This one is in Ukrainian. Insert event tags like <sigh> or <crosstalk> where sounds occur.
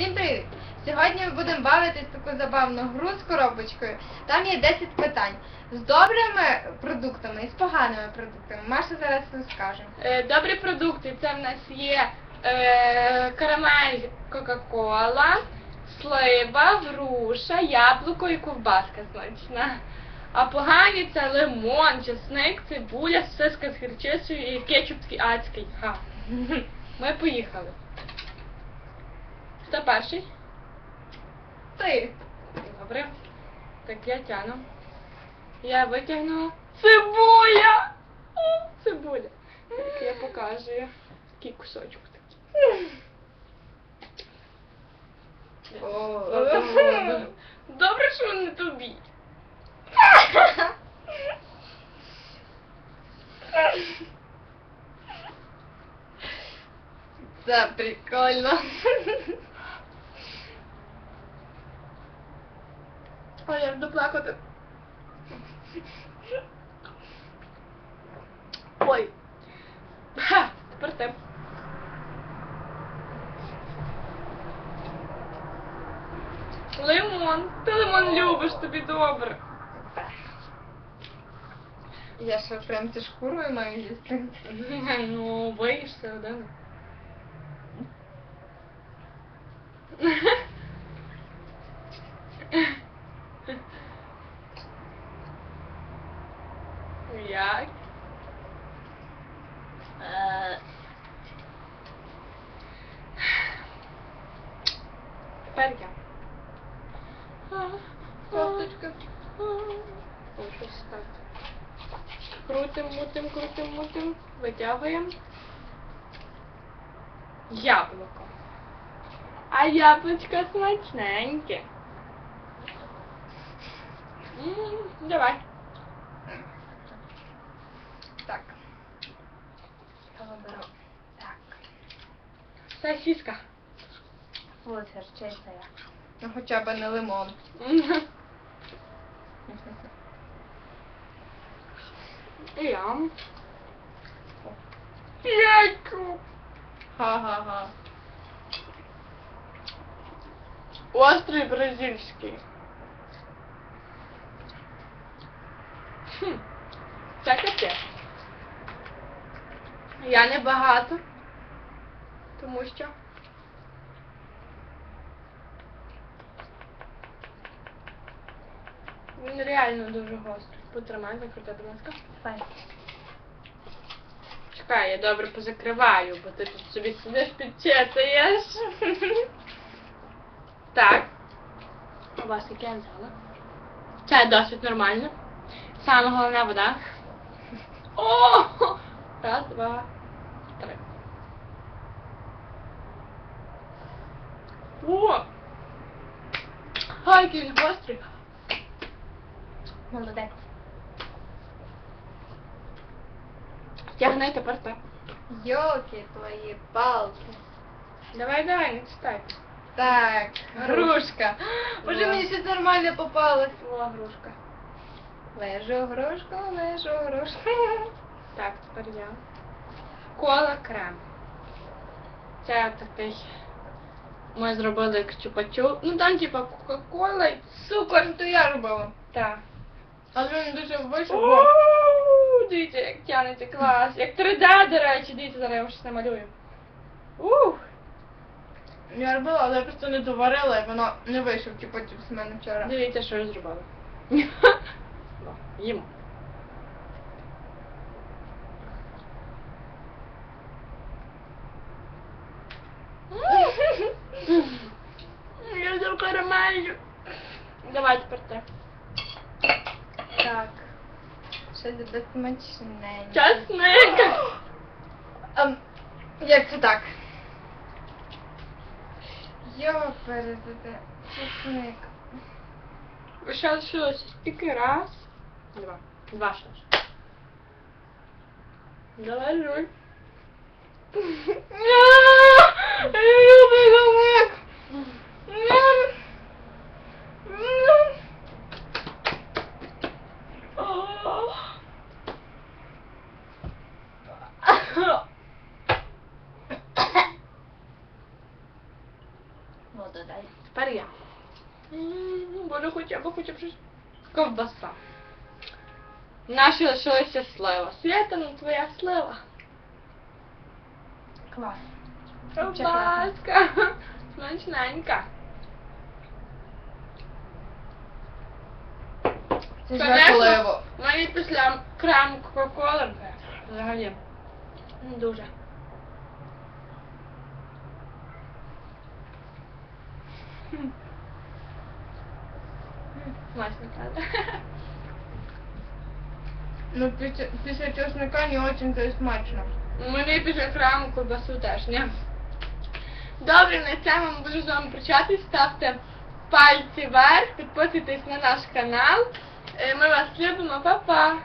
Всім привіт! Сьогодні ми будемо бавитись таку забавну гру з коробочкою. Там є 10 питань з добрими продуктами і з поганими продуктами. Маша зараз розкаже. Е, Добрі продукти. Це в нас є е, карамель Кока-Кола, слива, груша, яблуко і ковбаска смачна. А погані це лимон, чесник, цибуля, сосиска з гірчицею і кетчуп адський. Ха. Ми поїхали. Хто перший? Ти. Добре. Так я тяну. Я витягну. Цибуля! О, цибуля. Так, я показую. Такий кусочок такий. Добре, що не тобі. Це прикольно. Ой, я буду плакати. Ой. Ха, тепер ти. Лимон. Ти лимон любиш, тобі добре. Я що прям зі шкурою маю їсти. <laughs> Ну, боїшся, да? Тепер я. Косточка. Ой, щось так. Крутим, мутим, крутим, мутим. Витягуємо. Яблуко. А яблучко смачненьке. М, Давай. Так. Виберу. Так. Сосиска. Ось гірчиця я. Ну хоча б не лимон. І я. Яйко. Ха-ха-ха. Острий бразильський. Хм. Це капець. Я не багато. Тому що. Він реально дуже гострий. Потримай, закрути, будь ласка. Чекай, я добре позакриваю, бо ти тут собі сидиш підчесаєш. <laughs> Так. У вас яке я взяла? Це досить нормально. Саме головне вода. О! <laughs> Раз, два, три. О! Ай, який гострий. Молодець. Тягни тепер так. Йоки твої палки. Давай, давай, не читай. Так, грушка. Боже, Да. мені щось нормальне попалось. О, грушка. Лежу грушку, лежу грушку. Так, тепер я. Кола крем. Це такий. Ми зробили як чупачу. Ну там типа Кока-Кола і Супер, то я робила. так. Але він дуже вийшов. Дивіться, як тянеться клас. Як 3D, до речі, дивіться, зараз я вам щось намалюю. Ух! Я робила, але я просто не доварила, і воно не вийшов, типу, з мене вчора. Дивіться, що я зробила. Їм. Я за карамелью. Давай тепер ти. Так. Щось буде смачненьке. Часник. <gasps> Ем, як це так? Йо, перезаде. Чесник. Ще щось. Тільки раз. Два. Два ще ж. Давай, жуй. <laughs> Я часник. Тепер я. М, Буду хоча б хоча б щось ковбаса. Наші лишилася слива. Свята, ну твоя слива. Клас. Ковбаска. Смачненька. Це жахливо. Мені після крему Кока-Коли взагалі не дуже. Смачно, правда? Ну, після, чесника не очень то й смачно. Мені після крему ковбасу теж, ні. Добре, на цьому буду з вами прощатись. Ставте пальці вверх, підписуйтесь на наш канал. Е, Ми вас любимо, па-па!